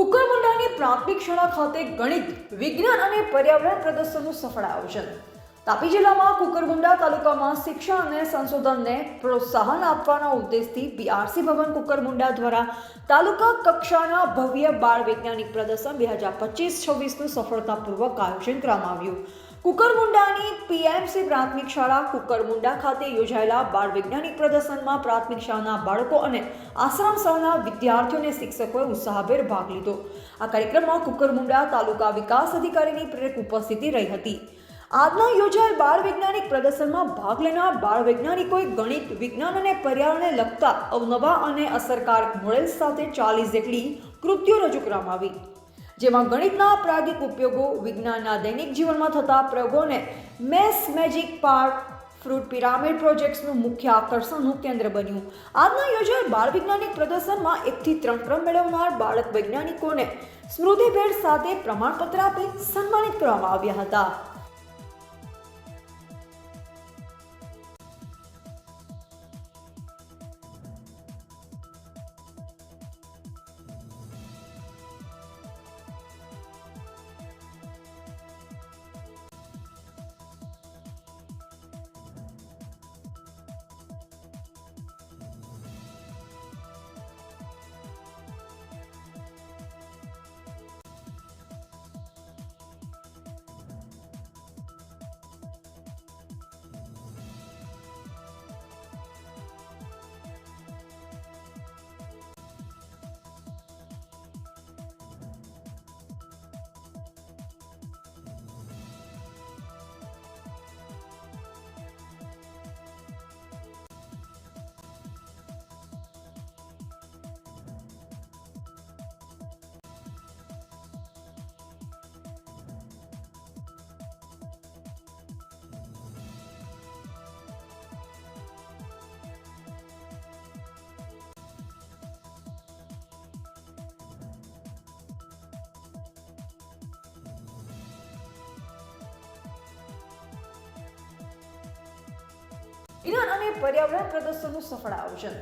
કુકરમુંડાની પ્રાથમિક શાળા ખાતે ગણિત, વિજ્ઞાન અને પર્યાવરણ પ્રદર્શનનું સફળ આયોજન. તાપી જિલ્લામાં કુકરમુંડા તાલુકામાં શિક્ષણ અને સંશોધનને પ્રોત્સાહન આપવાના ઉદ્દેશથી બીઆરસી ભવન કુકરમુંડા દ્વારા તાલુકા કક્ષાના ભવ્ય બાળ વૈજ્ઞાનિક પ્રદર્શન બે હજાર પચીસ છવ્વીસનું સફળતાપૂર્વક આયોજન કરવામાં આવ્યું. કુકરમુંડાની પીએમસી પ્રાથમિક શાળા કુકરમુંડા ખાતે યોજાયેલા બાળ વૈજ્ઞાનિક પ્રદર્શનમાં પ્રાથમિક શાળાના બાળકો અને આશ્રમ શાળાના વિદ્યાર્થીઓ અને શિક્ષકોએ ઉત્સાહભેર ભાગ લીધો. આ કાર્યક્રમમાં કુકરમુંડા તાલુકા વિકાસ અધિકારીની પ્રેરક ઉપસ્થિતિ રહી હતી. આજના યોજાયેલ બાળ વૈજ્ઞાનિક પ્રદર્શનમાં ભાગ લેનાર બાળ વૈજ્ઞાનિકોએ ગણિત, વિજ્ઞાન અને પર્યાવરણને લગતા અવનવા અને અસરકારક મોડેલ્સ સાથે ચાલીસ જેટલી કૃતિઓ રજૂ કરવામાં આવી. જેમાં ગણિતના પ્રાયોગિક ઉપયોગો, વિજ્ઞાનના દૈનિક જીવનમાં થતા પ્રયોગોને મેસ મેજિક પાર્ક ફ્રૂટ પિરામિડ પ્રોજેક્ટ્સનું મુખ્ય આકર્ષણનું કેન્દ્ર બન્યું. આજના યોજાયેલ બાળ વૈજ્ઞાનિક પ્રદર્શનમાં એકથી ત્રણ ક્રમ મેળવનાર બાળક વૈજ્ઞાનિકોને સ્મૃતિભેટ સાથે પ્રમાણપત્ર આપી સન્માનિત કરવામાં આવ્યા હતા. વિજ્ઞાન અને પર્યાવરણ પ્રદર્શનનું સફળ આયોજન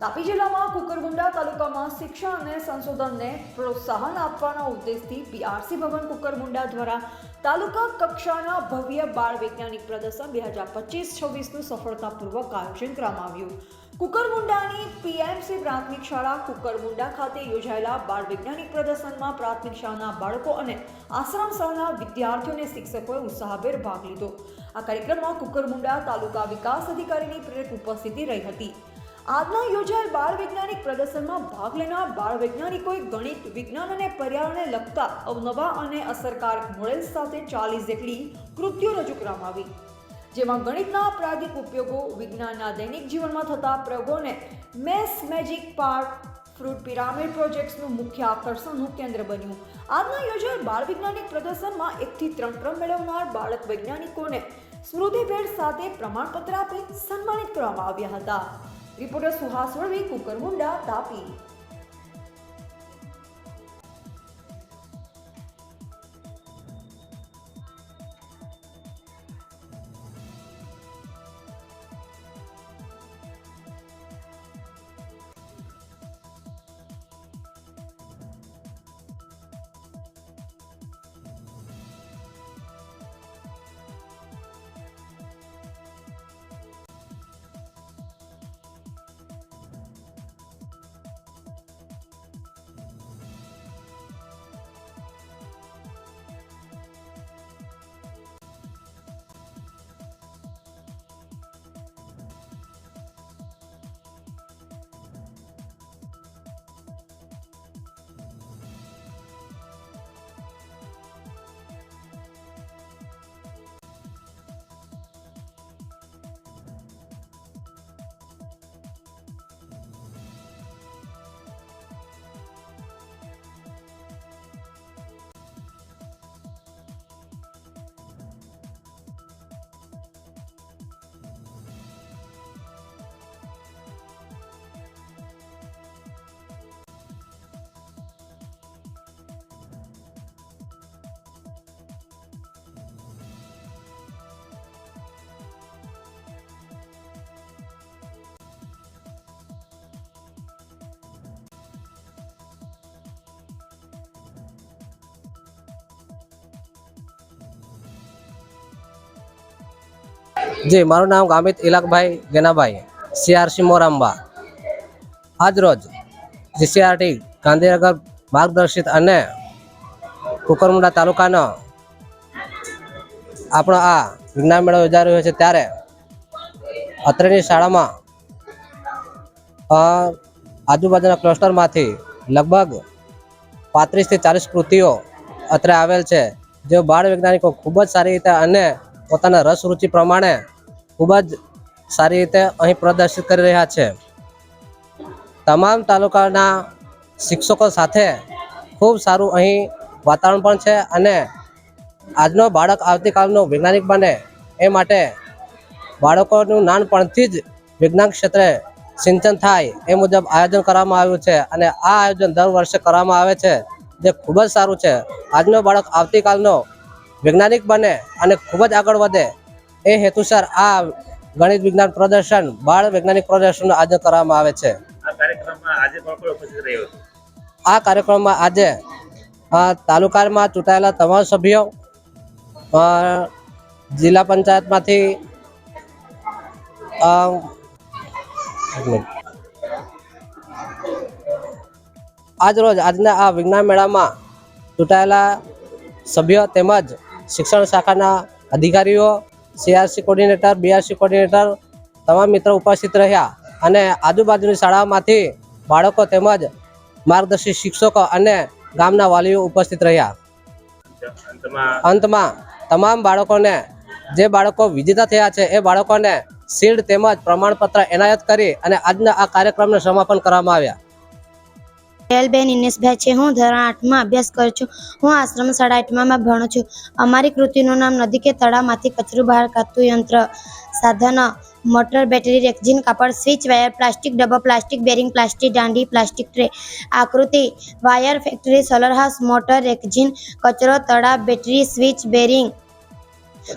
તાપી જિલ્લામાં કુકરગુંડા તાલુકામાં શિક્ષણ અને સંશોધનને પ્રોત્સાહન આપવાના ઉદ્દેશથી પીઆરસી ભવન કુકરગુંડા દ્વારા તાલુકા કક્ષાના ભવ્ય બાળ વૈજ્ઞાનિક પ્રદર્શન બે હજાર પચીસ છવ્વીસનું સફળતાપૂર્વક આયોજન કરવામાં આવ્યું. કુકરમુંડાની પીએમસી પ્રાથમિક શાળા કુકરમુંડા ખાતે યોજાયેલા બાળ વૈજ્ઞાનિક પ્રદર્શનમાં પ્રાથમિક શાળાના બાળકો અને આશ્રમ શાળાના વિદ્યાર્થીઓને શિક્ષકોએ ઉત્સાહભેર ભાગ લીધો. આ કાર્યક્રમમાં કુકરમુંડા તાલુકા વિકાસ અધિકારીની પ્રેરક ઉપસ્થિતિ રહી હતી. આજના યોજાયેલ બાળ વૈજ્ઞાનિક પ્રદર્શનમાં ભાગ લેનાર બાળ વૈજ્ઞાનિકોએ ગણિત, વિજ્ઞાન અને પર્યાવરણને લગતા અવનવા અને અસરકારક મોડેલ્સ સાથે ચાલીસ જેટલી કૃત્યો રજૂ કરવામાં આવી. જેમાં ગણિતના પ્રાયોગિક ઉપયોગો, વિજ્ઞાનના દૈનિક જીવનમાં થતા પ્રયોગોને મેસ મેજિક પાર્ક, ફ્રૂટ પિરામિડ પ્રોજેક્ટ્સનું મુખ્ય આકર્ષણનું કેન્દ્ર બન્યું. આજના યોજાયેલ બાળ વૈજ્ઞાનિક પ્રદર્શનમાં એકથી ત્રણ ક્રમ મેળવનાર બાળક વૈજ્ઞાનિકોને સ્મૃતિભેટ સાથે પ્રમાણપત્ર આપી સન્માનિત કરવામાં આવ્યા હતા. રિપોર્ટર સુહાસ વળવી કુકરમુંડા તાપી. જી, મારું નામ ગામિત ઇલાકભાઈ ગેનાભાઈ સીઆરસી મોરાંબા. આજ રોજ જીસીઆરટી ગાંધીનગર માર્ગદર્શિત અને કુકરમુંડા તાલુકાનો આપણો આ વિજ્ઞાન મેળો યોજાઈ રહ્યો છે ત્યારે અત્રેની શાળામાં આજુબાજુના ક્લસ્ટરમાંથી લગભગ પાંત્રીસથી ચાલીસ કૃતિઓ અત્રે આવેલ છે જે બાળ વૈજ્ઞાનિકો ખૂબ જ સારી રીતે અને પોતાના રસ રુચિ પ્રમાણે ખૂબ જ સારી રીતે અહીં પ્રદર્શિત કરી રહ્યા છે. તમામ તાલુકાના શિક્ષકો સાથે ખૂબ સારું અહીં વાતાવરણ પણ છે અને આજનો બાળક આવતીકાલનો વૈજ્ઞાનિક બને એ માટે બાળકોનું નાનપણથી જ વિજ્ઞાન ક્ષેત્રે સિંચન થાય એ મુજબ આયોજન કરવામાં આવ્યું છે અને આ આયોજન દર વર્ષે કરવામાં આવે છે. જે ખૂબ જ સારું છે. આજનો બાળક આવતીકાલનો વૈજ્ઞાનિક બને અને ખૂબ જ આગળ વધે એ હેતુસર આ ગણિત વિજ્ઞાન પ્રદર્શન બાળ વૈજ્ઞાનિક પ્રદર્શન આયોજન કરવામાં આવે છે. આ કાર્યક્રમમાં આજે આજે તાલુકામાં ચૂંટાયેલા તમામ સભ્યો જિલ્લા પંચાયતમાંથી આજરોજ આજ રોજ આજના આ વિજ્ઞાન મેળામાં ચૂંટાયેલા સભ્યો તેમજ શિક્ષણ શાખાના અધિકારીઓ સીઆરસી કોર્ડિનેટર બીઆરસી કોર્ડિનેટર તમામ મિત્રો ઉપસ્થિત રહ્યા અને આજુબાજુની શાળામાંથી બાળકો તેમજ માર્ગદર્શિત શિક્ષકો અને ગામના વાલીઓ ઉપસ્થિત રહ્યા. અંતમાં અંતમાં તમામ બાળકોને જે બાળકો વિજેતા થયા છે એ બાળકોને શીલ્ડ તેમજ પ્રમાણપત્ર એનાયત કરી અને આજના આ કાર્યક્રમને સમાપન કરવામાં આવ્યા. બેન ઇનેશભાઈ છે. હું ધોરણ આઠમાં અભ્યાસ કરું છું. હું આશ્રમ શાળા આઠમામાં ભણું છું. અમારી કૃતિનું નામ નદી કે તળાવમાંથી કચરું બહાર કાઢતું યંત્ર. સાધનો મોટર બેટરી રેક્ઝિન કાપડ સ્વિચ વાયર પ્લાસ્ટિક ડબ્બો પ્લાસ્ટિક બેરિંગ પ્લાસ્ટિક દાંડી પ્લાસ્ટિક ટ્રે. આકૃતિ wire factory solar house motor rexine કચરો તળાવ બેટરી સ્વિચ બેરિંગ.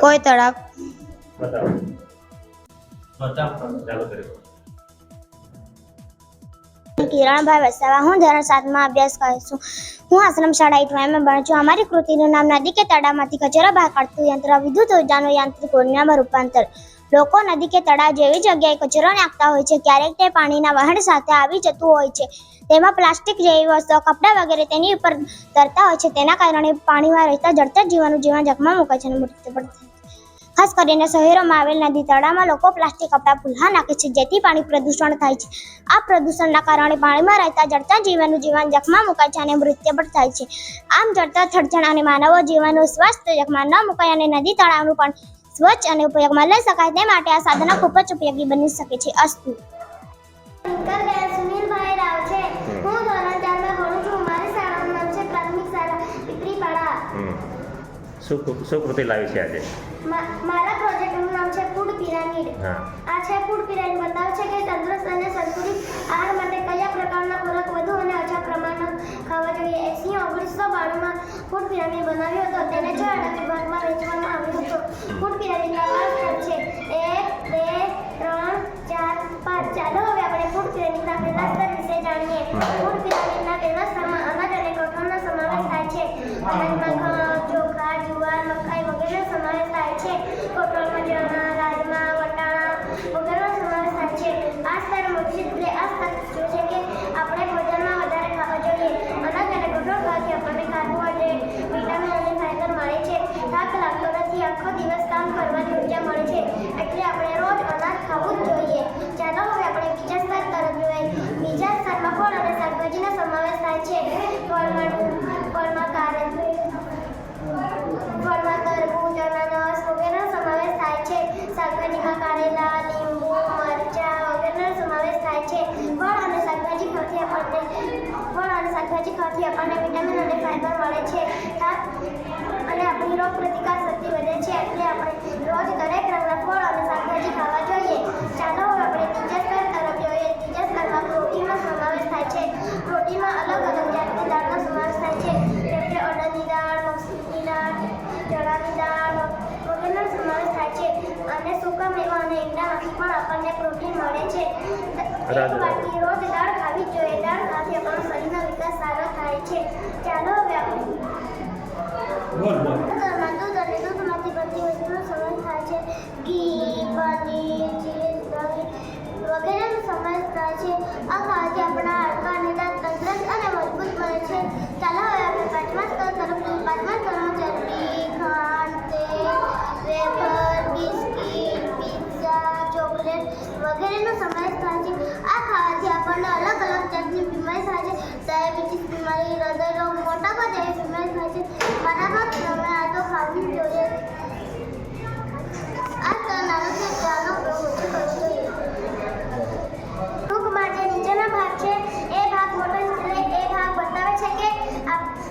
કોઈ તળાવ? બતાવો. ચાલુ કર્યો કિરણભાઈ વસાવા હું ધોરણ સાતમાં અભ્યાસ કરું છું. હું આશ્રમ શાળા ઇટવાયમાં ભણું છું. અમારી કૃતિનું નામ નદી કે તળાવમાંથી કચરો બહાર કાઢતું યંત્ર, વિદ્યુત ઉર્જાનું યાંત્રિક ઉર્જામાં રૂપાંતર. લોકો નદી કે તળાવ જેવી જગ્યાએ કચરો નાખતા હોય છે, ક્યારેક તે પાણીના વહાણ સાથે આવી જતું હોય છે. તેમાં પ્લાસ્ટિક જેવી વસ્તુઓ, કપડાં વગેરે તેની ઉપર તરતા હોય છે. તેના કારણે પાણીમાં રહેતા જળતર જીવનનું જીવન જોખમમાં મૂકે છે અને મૃત્યુ પડે છે. ખાસ કરીને શહેરોમાં આવેલ નદી તળાવમાં લોકો પ્લાસ્ટિક કપડાં ભૂલા નાખે છે જેથી પાણી પ્રદૂષણ થાય છે. આ પ્રદૂષણના કારણે પાણીમાં રહેતા જળતા જીવનનું જીવન જખમાં મુકાય છે અને મૃત્યુ પણ થાય છે. આમ જળતા થડચણ અને માનવો જીવનનું સ્વાસ્થ્ય જખમાં ન મુકાય અને નદી તળાવનું પણ સ્વચ્છ અને ઉપયોગમાં લઈ શકાય તે માટે આ સાધનો ખૂબ જ ઉપયોગી બની શકે છે. અસ્તુ. સુનિલભાઈ રાવ છે. હું ધોરણ ચારમાં ભણું છું. મારી શાળાનું નામ છે પ્રાથમિક શાળા પીપરીપાડા શું શું કૃતિ લાવી છે આજે? મારા પ્રોજેક્ટનું નામ છે ફૂડ પિરામિડ. આ છે ફૂડ પિરામિડ. બતાવે છે કે તંદુરસ્ત અને સંતુલિત આહાર માટે કયા પ્રકારના ખોરાક વધુ અને ઓછા પ્રમાણમાં ખાવા જોઈએ? એસી ઓગણીસો બાણુંમાં ફૂડ પિરામિડ બનાવ્યો હતો. તેને છ અલગ ભાગમાં વેચવામાં આવ્યો હતો. ફૂડ પિરામિડના પાંચ સ્તર છે? એક બે ત્રણ ચાર પાંચ. ચાલો હવે આપણે ફૂડ પિરામિડના પહેલા સ્તર વિશે જાણીએ. ફૂડ પિરામિડના પહેલા સ્તરમાં અનાજ અને કઠોળનો સમાવેશ થાય છે. અનાજમાં મુખ્યત્વે આ સૂચવે છે કે આપણે ભોજનમાં વધારે ખાવા જોઈએ. અનાજ અને કઠોળ ખાવાથી આપણને કાર્બોહાઈડ્રેટ, વિટામિન અને ફાઇબર મળે છે. થાક લાગતો નથી. આખો દિવસ કામ કરવાની ઊર્જા મળે છે. એટલે આપણે રોજ ખાવાથી અને શાકભાજી ખાવાથી આપણને વિટામિન અને ફાઈબર મળે છે. અને આપણી રોગ પ્રતિકાર શક્તિ વધે છે એટલે આપણે રોજ દરેક રંગના ફળ અને શાકભાજી ખાવા જોઈએ. ચાલો આપણે ત્રીજા સ્તર તરફ જોઈએ. ત્રીજા સ્તરમાં પ્રોટીનનો સમાવેશ થાય છે. પ્રોટીનમાં અલગ અલગ સુગમ થાય છે. દૂધમાંથી બધી વસ્તુનો સમાવેશ થાય છે. ઘી પનીર ચીઝ દહીં વગેરેનો થાય છે. આ ખાતે આપણા હાડકાં તંદુરસ્ત અને મજબૂત બને છે. ચાલો બાળકોને અલગ અલગ જાતની બીમારી થાય છે. ડાયાબિટીસ બીમારી હૃદય રોગ મોટાપા જેવી બીમારી થાય છે. બરાબર તમે આ તો ખાવી જોઈએ આ છે ભાગ છે. એ ભાગ મોટો એ ભાગ બતાવે છે કે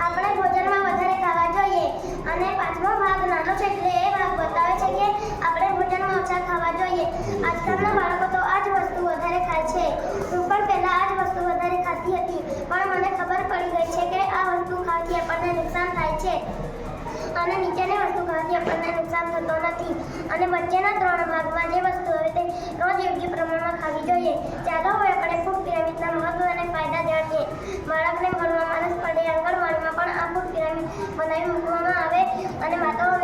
આપણે ભોજનમાં વધારે ખાવા જોઈએ. અને પાંચમો ભાગ નાનો છે એટલે એ ભાગ બતાવે છે કે આપણે ભોજનમાં ઓછા ખાવા જોઈએ. આજકાલના બાળકો તો આ જ વસ્તુ વધારે ખાય છે હું પણ પહેલાં આ જ વસ્તુ વધારે ખાતી હતી પણ મને ખબર પડી ગઈ છે કે આ વસ્તુ ખાવાથી આપણને નુકસાન થાય છે અને નીચેની વસ્તુ ખાવાથી આપણને નુકસાન થતો નથી. અને વચ્ચેના ત્રણ ભાગમાં જે વસ્તુ હોય તે રોજ યોગ્ય પ્રમાણમાં ખાવી જોઈએ. ચાલો, હવે આપણે ફૂડ પિરામિડના મહત્વ અને ફાયદા જાણીએ. બાળકને ભણવા માણસ પડે આંગણવાડીમાં પણ આ ફૂડ પિરામિડ બનાવી મૂકવામાં આવે અને માતાઓ